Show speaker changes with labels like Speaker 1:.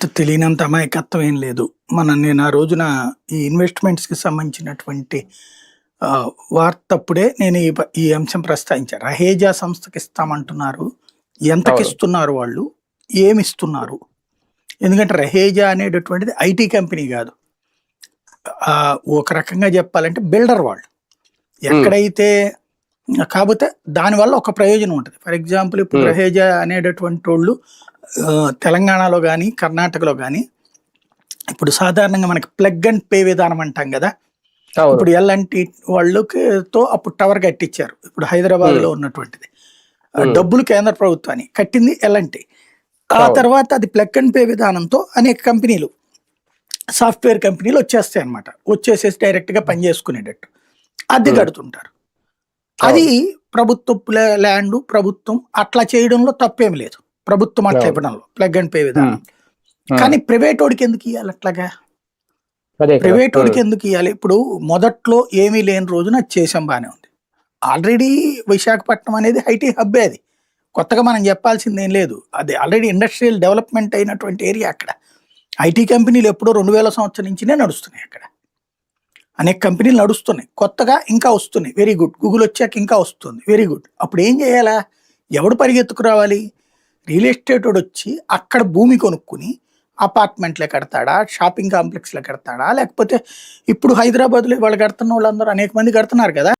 Speaker 1: అంత తెలియనంత అమాయకత్వం ఏం లేదు. మన నేను ఆ రోజున ఈ ఇన్వెస్ట్‌మెంట్స్‌కి సంబంధించినటువంటి వార్తప్పుడే నేను ఈ ఈ అంశం ప్రస్తావించా. రహేజా సంస్థకిస్తామంటున్నారు.
Speaker 2: అవును.
Speaker 1: ఎంతకిస్తున్నారు వాళ్ళు? ఏమిస్తున్నారు? ఎందుకంటే రహేజా అనేటటువంటిది ఐటీ కంపెనీ. ఆహ్, ఒక రకంగా జెప్పాలంటే బిల్డర్ వాళ్ళు. ఎక్కడైతే కాపోతే దానివల్ల ఒక ప్రయోజనం ఉంటది. ఫర్ ఎగ్జాంపుల్ ఇప్పుడు. రహేజా అనేటటువంటోళ్ళు ఆహ్, తెలంగాణలో గాని, కర్ణాటకలో గాని ఇప్పుడు సాధారణంగా మనకి ప్లగ్ అండ్ పే విధానం అంటాం!
Speaker 2: అవును.
Speaker 1: ఇప్పుడు ఎల్&టీ వాళ్ళకి తో అప్పుడు టవర్ కట్టిచ్చారు. ఇప్పుడు
Speaker 2: హ్మ్.
Speaker 1: హైదరాబాద్‌లో ఉన్నటువంటిది. డబ్బులు కేంద్ర ప్రభుత్వానికి. కట్టింది ఎల్&టీ. ఆ. తర్వాత అది ప్లగ్ అండ్ పే విధానంతో అనేక కంపెనీలు సాఫ్ట్‌వేర్ కంపెనీలు వచ్చేస్తాయన్నమాట. వచ్చేసేసి డైరెక్ట్‌గా పని జేసుకునేటట్టు. అద్దె. కడుతుంటారు. అది ల్యా ల్యాండు, ప్రభుత్వం అట్లా చేయడంలో తప్పేమి లేదు. ప్రభుత్వం అట్లా. ఇవ్వడంలో ప్లగ్ అండ్ పే. విధానం. కానీ ప్రైవేటోడికి ఎందుకు ఇయ్యాలి అట్లాగా? ప్రైవేటోడికి
Speaker 2: హ్మ్.
Speaker 1: ఎందుకు ఇయ్యాలి? ఇప్పుడు మొదట్లో ఏమీ లేని రోజున చేసాం బానే ఉంది. ఆల్రెడీ విశాఖపట్నం అనేది ఐటీ హబ్బే అది. కొత్తగా మనం జెప్పాల్సిందేం లేదు. అది ఆల్రెడీ ఇండస్ట్రియల్ డెవలప్‌మెంట్ అయినటువంటి ఏరియా అక్కడ. ఐటీ కంపెనీలు ఎప్పుడో 2000 సంవత్సరం నుంచినే నడుస్తున్నాయి అక్కడ. అనేక కంపెనీలు నడుస్తున్నాయి. కొత్తగా ఇంకా వస్తున్నాయి. Very good. గూగుల్ వచ్చాక ఇంకా వస్తుంది. Very good. అప్పుడు ఏం జేయాలా? ఎవడు పరిగెత్తుకు రావాలి? రియల్ ఎస్టేటోడొచ్చి అక్కడ భూమి కొనుక్కొని అపార్ట్మెంట్లో కడతాడా? షాపింగ్ కాంప్లెక్స్లో కడతాడా? లేకపోతే ఇప్పుడు హైదరాబాద్‌లో కడుతున్న వాళ్ళందరూ అనేక మంది కడుతున్నారు కదా!